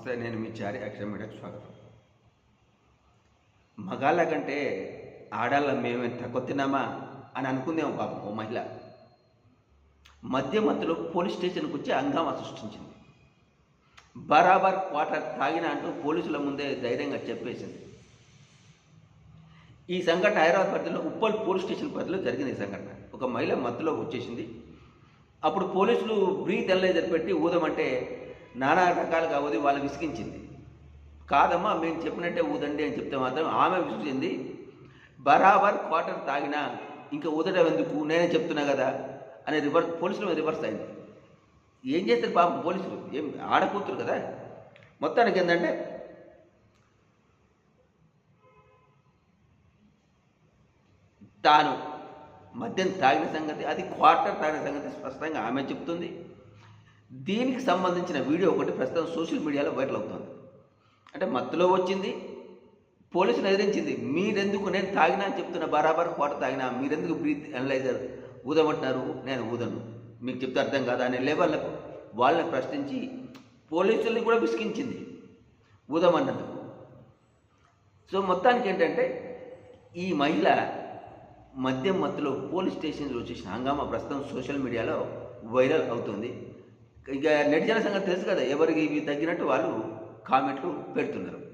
నమస్తే నేను మీ చారి యాక్షన్ మీడియాకి స్వాగతం. మగాళ్ళ కంటే ఆడాళ్ళ మేమేం తక్కువ తిన్నామా అని అనుకుందేమో పాపం ఓ మహిళ. మధ్య మధ్యలో పోలీస్ స్టేషన్కి వచ్చి హంగామా సృష్టించింది. బరాబర్ క్వార్టర్ తాగిన అంటూ పోలీసుల ముందే ధైర్యంగా చెప్పేసింది. ఈ సంఘటన హైదరాబాద్ పరిధిలో ఉప్పల్ పోలీస్ స్టేషన్ పరిధిలో జరిగింది ఈ సంఘటన. ఒక మహిళ మధ్యలో వచ్చేసింది. అప్పుడు పోలీసులు బ్రీత్ ఎనలైజర్ పెట్టి ఊదమంటే నానా రకాలుగా ఊది వాళ్ళు విసిగించింది. కాదమ్మా మేము చెప్పినట్టే ఊదండి అని చెప్తే మాత్రం ఆమె విసిగింది. బరాబర్ క్వార్టర్ తాగినా ఇంకా ఊదడం ఎందుకు నేనే చెప్తున్నా కదా అని రివర్స్ పోలీసుల మీద రివర్స్ అయింది. ఏం చేస్తారు పాపం పోలీసులు? ఏం ఆడకూతురు కదా? మొత్తానికి ఏంటంటే తాను మద్యం తాగిన సంగతి అది క్వార్టర్ తాగిన సంగతి స్పష్టంగా ఆమె చెప్తుంది. దీనికి సంబంధించిన వీడియో ఒకటి ప్రస్తుతం సోషల్ మీడియాలో వైరల్ అవుతుంది. అంటే మత్తులో వచ్చింది పోలీసులు ఎదిరించింది మీరెందుకు నేను తాగినా అని చెప్తున్న బరాబర్ కోట తాగినా మీరెందుకు బ్రీత్ అనలైజర్ ఊదమంటున్నారు? నేను ఊదను. మీకు చెప్తే అర్థం కాదా? అనే లెవెల్లకు వాళ్ళని ప్రశ్నించి పోలీసుల్ని కూడా విసిగించింది ఊదమన్నందుకు. సో మొత్తానికి ఏంటంటే ఈ మహిళ మద్యం మత్తులో పోలీస్ స్టేషన్లో వచ్చేసిన హంగామా ప్రస్తుతం సోషల్ మీడియాలో వైరల్ అవుతుంది. ఇక నెటిజన సంగతి తెలుసు కదా ఎవరికి ఇవి తగ్గినట్టు వాళ్ళు కామెంట్లు పెడుతున్నారు.